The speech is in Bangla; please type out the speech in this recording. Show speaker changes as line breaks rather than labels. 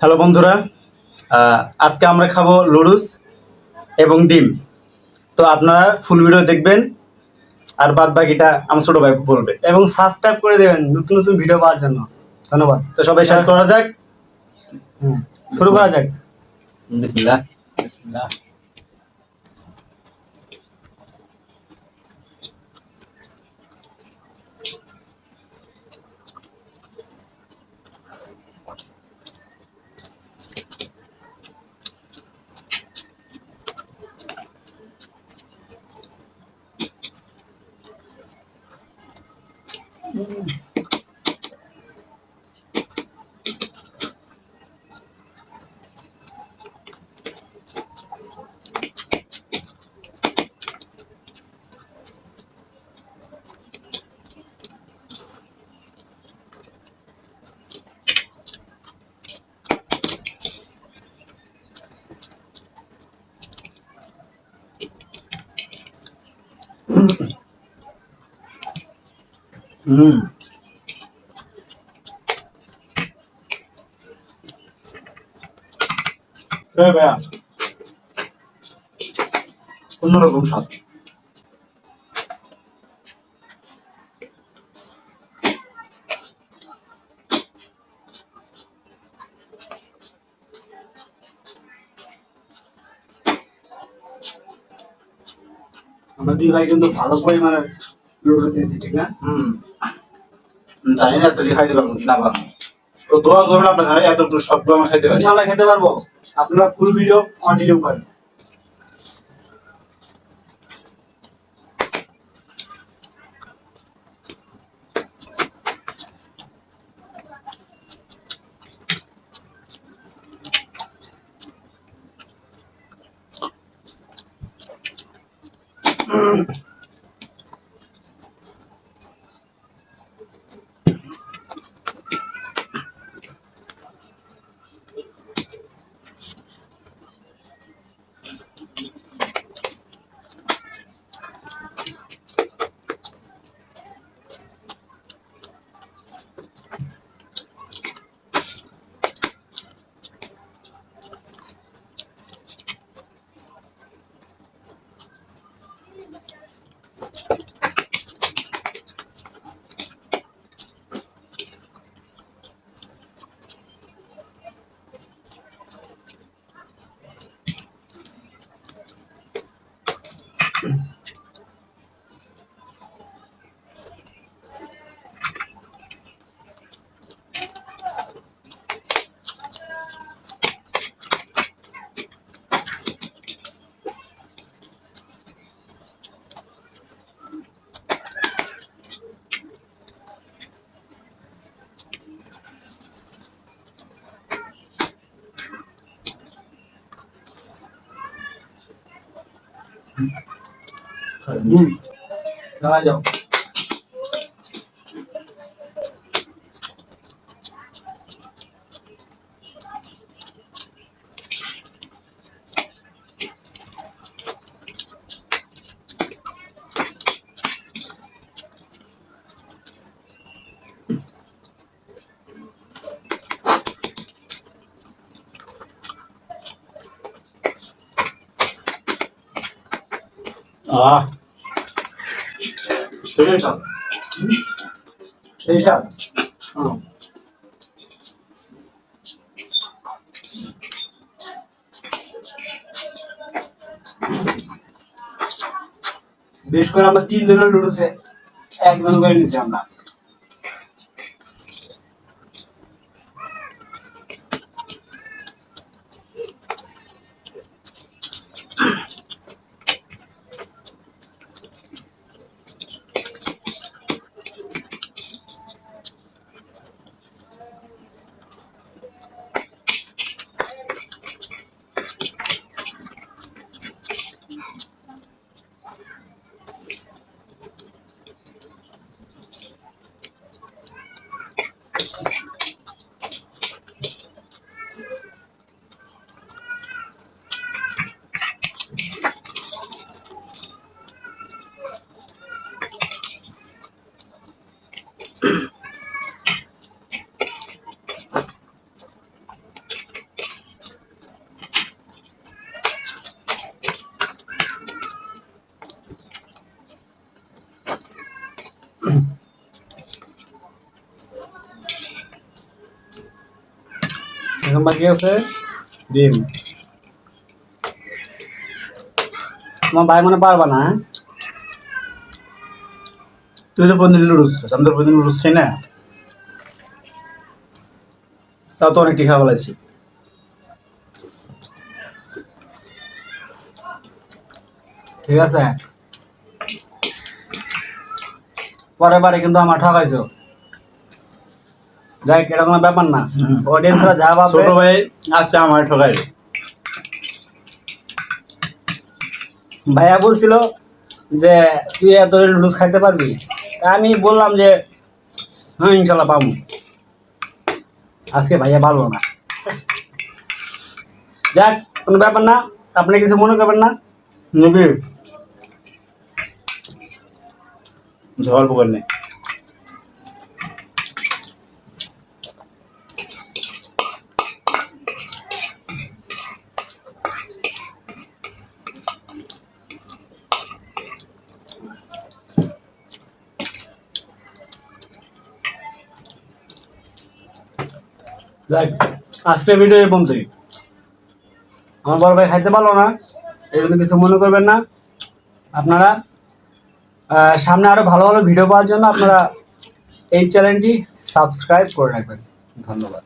হ্যালো বন্ধুরা আজকে আমরা খাব লুডুস এবং ডিম। তো আপনারা ফুল ভিডিও দেখবেন, আর বাদ বাকিটা আমার ছোটো ভাই বলবে।
এবং সাবস্ক্রাইব করে দেবেন নতুন নতুন ভিডিও পাওয়ার জন্য। ধন্যবাদ।
তো সবাই শেয়ার করা যাক।
শুরু করা যাক।
বিসমিল্লাহ। বিসমিল্লাহ।
Mm-hmm. হুম। ভাইয়া, অন্যরকম স্বাদ। আমরা দুই ভাই কিন্তু ভালো পরিমাণে লুডো দিয়েছি ঠিক না?
হুম। জানি না তুই খাইতে পারব কিনা পারব তো দোয়া করবেন আপনার এত সবগুলো আমার খাইতে পারি
ইনশাআল্লাহ খেতে পারব আপনারা ফুল ভিডিও কন্টিনিউ করেন হুম Muito. Caralho.
আহ।
সেই বেশ করে আমরা তিন জনের একজন করে নিয়েছি আমরা। এখন বাকি আছে
ডিম।
তোমার ভাই মনে পারবা না হ্যাঁ?
তুই তো প্রতিদিন লুডুস খাস, আমি তো প্রতিদিন লুডুস খাই না। তাও তো অনেকটি খাওয়া বলেছি
ঠিক আছে। পরের বারে কিন্তু আমার ঠকাইছো। যাই এটা কোনো ব্যাপার না। অডিয়েন্সরা যা ভাববে।
ছোট ভাই আছে আমার ঠকাই
ভাইয়া বলছিল যে তুই এত লুডুস খাইতে পারবি? আমি বললাম যে হ্যাঁ ইনশাল্লাহ পাবো। আজকে ভাইয়া পারল না। যাক কোনো ব্যাপার না। আপনি কিছু মনে করবেন না?
নিবি। ঝড় পোকার নেই।
যাক আজকে ভিডিও এই পর্যন্তই। আমার বড় ভাই খাইতে পারল না, এই জন্য কিছু মনে করবেন না। আপনারা সামনে আরও ভালো ভালো ভিডিও পাওয়ার জন্য আপনারা এই চ্যানেলটি সাবস্ক্রাইব করে রাখবেন। ধন্যবাদ।